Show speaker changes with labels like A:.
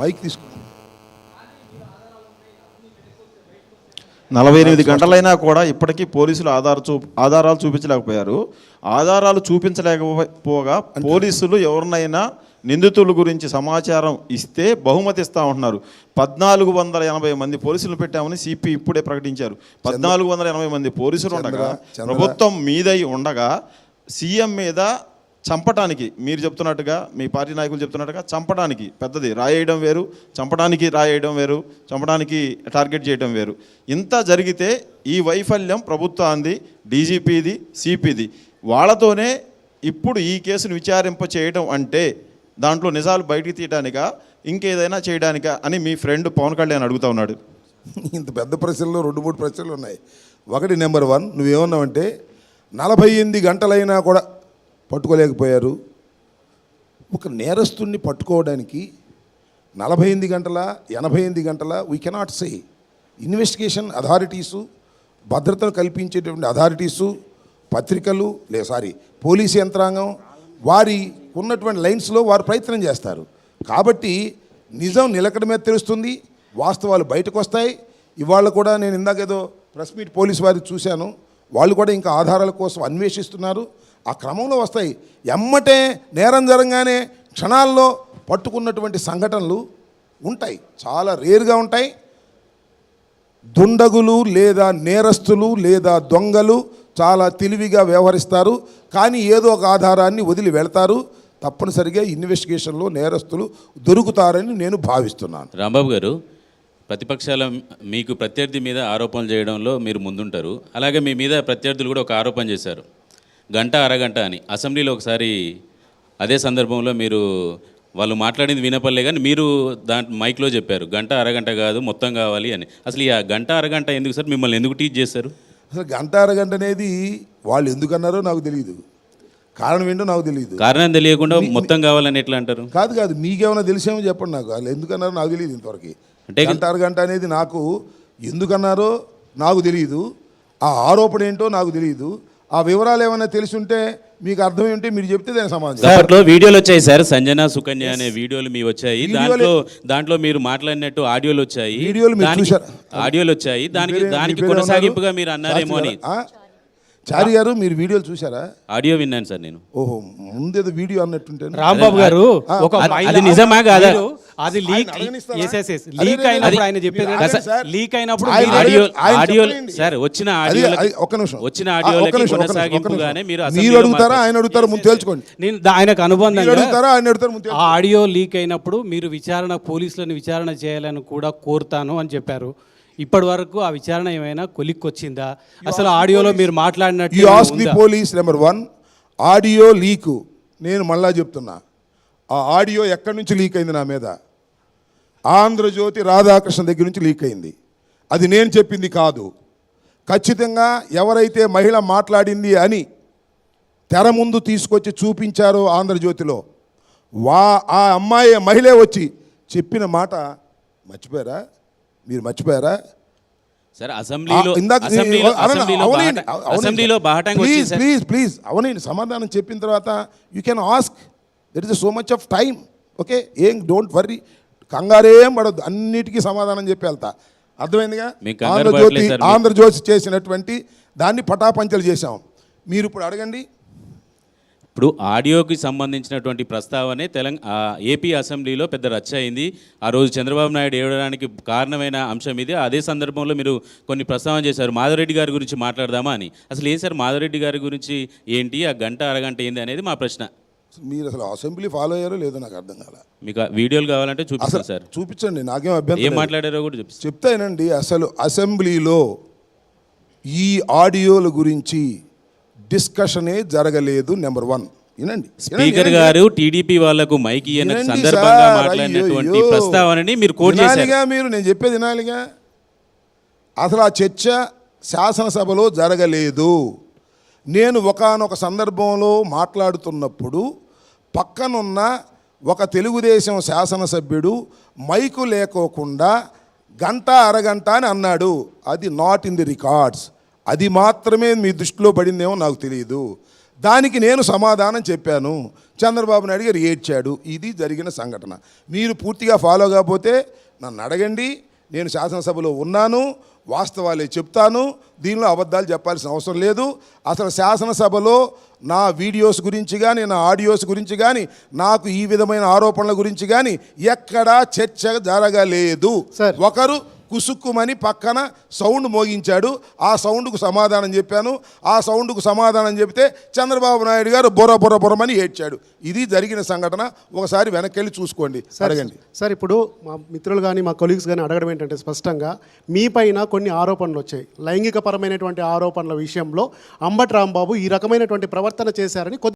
A: Mic తీసుకో.
B: నలభై ఎనిమిది గంటలైనా కూడా ఇప్పటికీ పోలీసులు ఆధార చూ ఆధారాలు చూపించలేకపోయారు. ఆధారాలు చూపించలేకపోగా పోలీసులు ఎవరినైనా నిందితుల గురించి సమాచారం ఇస్తే బహుమతి ఇస్తా ఉంటున్నారు. పద్నాలుగు వందల ఎనభై మంది పోలీసులు పెట్టామని సిపి ఇప్పుడే ప్రకటించారు. పద్నాలుగు వందల ఎనభై మంది పోలీసులు ఉండగా ప్రభుత్వం మీదై ఉండగా సీఎం మీద చంపటానికి మీరు చెప్తున్నట్టుగా మీ పార్టీ నాయకులు చెప్తున్నట్టుగా చంపడానికి పెద్దది. రాయేయడం వేరు చంపడానికి రాయేయడం వేరు చంపడానికి టార్గెట్ చేయడం వేరు. ఇంత జరిగితే ఈ వైఫల్యం ప్రభుత్వాన్ని డీజీపీది సిపిది. వాళ్ళతోనే ఇప్పుడు ఈ కేసును విచారింప చేయడం అంటే దాంట్లో నిజాలు బయటికి తీయడానికా ఇంకేదైనా చేయడానికా అని మీ ఫ్రెండ్ పవన్ కళ్యాణ్ అడుగుతా ఉన్నాడు.
A: ఇంత పెద్ద ప్రశ్నలు రెండు మూడు ప్రశ్నలు ఉన్నాయి. ఒకటి నెంబర్ వన్ నువ్వేమన్నావంటే నలభై ఎనిమిది గంటలైనా కూడా పట్టుకోలేకపోయారు. ఒక నేరస్తుడిని పట్టుకోవడానికి నలభై ఎనిమిది గంటల ఎనభై ఎనిమిది గంటల we cannot say investigation authorities భద్రతను కల్పించేటువంటి అథారిటీసు పత్రికలు లే సారీ పోలీసు యంత్రాంగం వారి ఉన్నటువంటి లైన్స్లో వారు ప్రయత్నం చేస్తారు. కాబట్టి నిజం నిలకడ మీద తెలుస్తుంది వాస్తవాలు బయటకు వస్తాయి ఇవాళ కూడా నేను ఇందాకేదో ప్రెస్ మీట్ పోలీస్ వారికి చూశాను. వాళ్ళు కూడా ఇంకా ఆధారాల కోసం అన్వేషిస్తున్నారు. ఆ క్రమంలో వస్తాయి. ఎమ్మటే నేరం జరగానే క్షణాల్లో పట్టుకున్నటువంటి సంఘటనలు ఉంటాయి. చాలా రేరుగా ఉంటాయి. దుండగులు లేదా నేరస్తులు లేదా దొంగలు చాలా తెలివిగా వ్యవహరిస్తారు. కానీ ఏదో ఒక ఆధారాన్ని వదిలి వెళ్తారు. తప్పనిసరిగా ఇన్వెస్టిగేషన్లో నేరస్తులు దొరుకుతారని నేను భావిస్తున్నాను.
C: రాంబాబు గారు ప్రతిపక్షాల మీకు ప్రత్యర్థి మీద ఆరోపణలు చేయడంలో మీరు ముందుంటారు. అలాగే మీ మీద ప్రత్యర్థులు కూడా ఒక ఆరోపణ చేశారు. గంట అరగంట అని. అసెంబ్లీలో ఒకసారి అదే సందర్భంలో మీరు వాళ్ళు మాట్లాడింది వినపడలే కానీ మీరు దాంట్లో మైక్లో చెప్పారు. గంట అరగంట కాదు మొత్తం కావాలి అని. అసలు ఈ గంట అరగంట ఎందుకు సార్? మిమ్మల్ని ఎందుకు టీచ్ చేశారు?
A: అసలు గంట అరగంట అనేది వాళ్ళు ఎందుకన్నారో నాకు తెలియదు కారణం ఏంటో నాకు తెలియదు
C: కారణం తెలియకుండా మొత్తం కావాలని ఎట్లా అంటారు?
A: కాదు కాదు. మీకేమైనా తెలిసేమో చెప్పండి నాకు. వాళ్ళు ఎందుకన్నారో నాకు తెలియదు ఇంతవరకు.
C: అంటే-
A: గంట అరగంట అనేది నాకు ఎందుకన్నారో నాకు తెలియదు ఆ ఆరోపణ ఏంటో నాకు తెలియదు ఆ వివరాలు ఏమైనా తెలిసి ఉంటే మీకు అర్థమై ఉంటే మీరు చెప్తే దానికి సమాధానం.
C: అప్పట్లో వీడియోలు వచ్చాయి సార్ సంజన సుకన్య అనే వీడియోలు మీ వచ్చాయి దాంట్లో దాంట్లో మీరు మాట్లాడినట్టు ఆడియోలు వచ్చాయి
A: వీడియోలు?
C: ఆడియోలు వచ్చాయి దానికి దానికి కొనసాగింపుగా? మీరు అన్నారేమో అని?
A: చారి గారు మీరు వీడియోలు చూసారా
C: ఆడియో విన్నాను సార్ నేను.
A: ఓహో ముందేదో వీడియో అన్నట్టుంటే.
D: రాంబాబు గారు ఒక
C: అది- నిజమా కాదా?
D: అది లీక్ లీక్ అయినప్పుడు ఆయన చెప్పేది. లీక్ అయినప్పుడు
C: ఆడియో
A: ఆయన
C: ఆడియో. సార్ వచ్చిన
A: అది- ఒక్క నిమిషం.
C: వచ్చిన
A: ఆ, ఒక్క
C: ఆడియోలకి
A: నిమిషం, ఒక్క నిమిషం, ఒక్క
C: కొనసాగింపుగానే. మీరు
A: మీరు అడుగుతారా. ఆయన అడుగుతారా? ముందు తెలుసుకోండి
D: నేను ఆయనకు
A: మీరు
D: అనుబంధంగా
A: అడుగుతారా? ఆయన అడుగుతారా? ముందు.
D: ఆడియో లీక్ అయినప్పుడు మీరు విచారణ పోలీసులను విచారణ చేయాలని కూడా కోరుతాను అని చెప్పారు. ఇప్పటి వరకు ఆ విచారణ ఏమైనా కొలిక్కొచ్చిందా? అసలు ఆడియోలో మీరు మాట్లాడినట్టు
A: you ask the? Police number one audio leak. నేను మళ్ళా చెప్తున్నా. ఆ ఆడియో ఎక్కడి నుంచి లీక్ అయింది నా మీద? ఆంధ్రజ్యోతి రాధాకృష్ణ దగ్గర నుంచి లీక్ అయింది. అది నేను చెప్పింది కాదు. ఖచ్చితంగా ఎవరైతే మహిళ మాట్లాడింది అని తెర ముందు తీసుకొచ్చి చూపించారో ఆంధ్రజ్యోతిలో వా ఆ అమ్మాయి మహిళే వచ్చి చెప్పిన మాట మర్చిపోయారా? మీరు మర్చిపోయారా?
C: సార్ అసెంబ్లీలో అసెంబ్లీలో
A: ప్లీజ్ ప్లీజ్ ప్లీజ్ అవునండి సమాధానం చెప్పిన తర్వాత you can ask that is so much of time okay ఏం డోంట్ వర్రీ కంగారేం పడద్దు. అన్నిటికీ సమాధానం చెప్పి వెళ్తా అర్థమైందిగా ఆంధ్రజ్యోతి. ఆంధ్రజ్యోతి చేసినటువంటి దాన్ని పటాపంచలు చేశాం. మీరు ఇప్పుడు అడగండి.
C: ఇప్పుడు ఆడియోకి సంబంధించినటువంటి ప్రస్తావనే తెలంగాణ ఏపీ అసెంబ్లీలో పెద్ద రచ్చ అయింది. ఆ రోజు చంద్రబాబు నాయుడు ఏడడానికి కారణమైన అంశం ఇది. అదే సందర్భంలో మీరు కొన్ని ప్రస్తావన చేశారు. మాధవరెడ్డి గారి గురించి మాట్లాడదామా అని. అసలు ఏం సార్ మాధవరెడ్డి గారి గురించి ఏంటి? ఆ గంట అరగంట ఏంది అనేది మా ప్రశ్న.
A: మీరు అసలు అసెంబ్లీ ఫాలో అయ్యారో లేదో నాకు అర్థం కాల.
C: మీకు వీడియోలు కావాలంటే చూపిస్తాను సార్.
A: చూపించండి నాకేం
C: ఏం
A: అభ్యంతరం లేదు.
C: మాట్లాడారో కూడా
A: చెప్తానండి అసలు అసెంబ్లీలో ఈ ఆడియోల గురించి డిస్కషనే జరగలేదు నెంబర్ వన్ వినండి
C: స్పీకర్ గారు టీడీపీ వాళ్ళకు మైక్ సందర్భంగా మాట్లాడినటువంటి. ప్రస్తావనని మీరు కోట్ చేశారు.
A: వినాలిగా మీరు నేను చెప్పేది వినాలిగా? అసలు ఆ చర్చ శాసనసభలో జరగలేదు. నేను ఒకానొక సందర్భంలో మాట్లాడుతున్నప్పుడు పక్కనున్న ఒక తెలుగుదేశం శాసనసభ్యుడు మైకు లేకోకుండా గంట అరగంట అని అన్నాడు. అది నాట్ ఇన్ ది రికార్డ్స్ అది మాత్రమే మీ దృష్టిలో పడిందేమో నాకు తెలియదు దానికి నేను సమాధానం చెప్పాను. చంద్రబాబు నాయుడు గారు ఏడ్చాడు. ఇది జరిగిన సంఘటన. మీరు పూర్తిగా ఫాలో కాకపోతే నన్ను అడగండి. నేను శాసనసభలో ఉన్నాను. వాస్తవాలే చెప్తాను. దీనిలో అబద్ధాలు చెప్పాల్సిన అవసరం లేదు. అసలు శాసనసభలో నా వీడియోస్ గురించి కానీ నా ఆడియోస్ గురించి కానీ నాకు ఈ విధమైన ఆరోపణల గురించి కానీ ఎక్కడా చర్చ జరగలేదు. ఒకరు కుసుక్కుమని పక్కన సౌండ్ మోగించాడు. ఆ సౌండ్కు సమాధానం చెప్పాను. ఆ సౌండ్కు సమాధానం చెప్తే చంద్రబాబు నాయుడు గారు బొర బొర బొరమని ఏడ్చాడు. ఇది జరిగిన సంఘటన. ఒకసారి వెనక్కి వెళ్ళి చూసుకోండి అడగండి.
E: సార్ ఇప్పుడు మా మిత్రులు కానీ మా కొలీగ్స్ కానీ అడగడం ఏంటంటే స్పష్టంగా మీ పైన కొన్ని ఆరోపణలు వచ్చాయి. లైంగికపరమైనటువంటి ఆరోపణల విషయంలో అంబటి రాంబాబు ఈ రకమైనటువంటి ప్రవర్తన చేశారని కొద్ది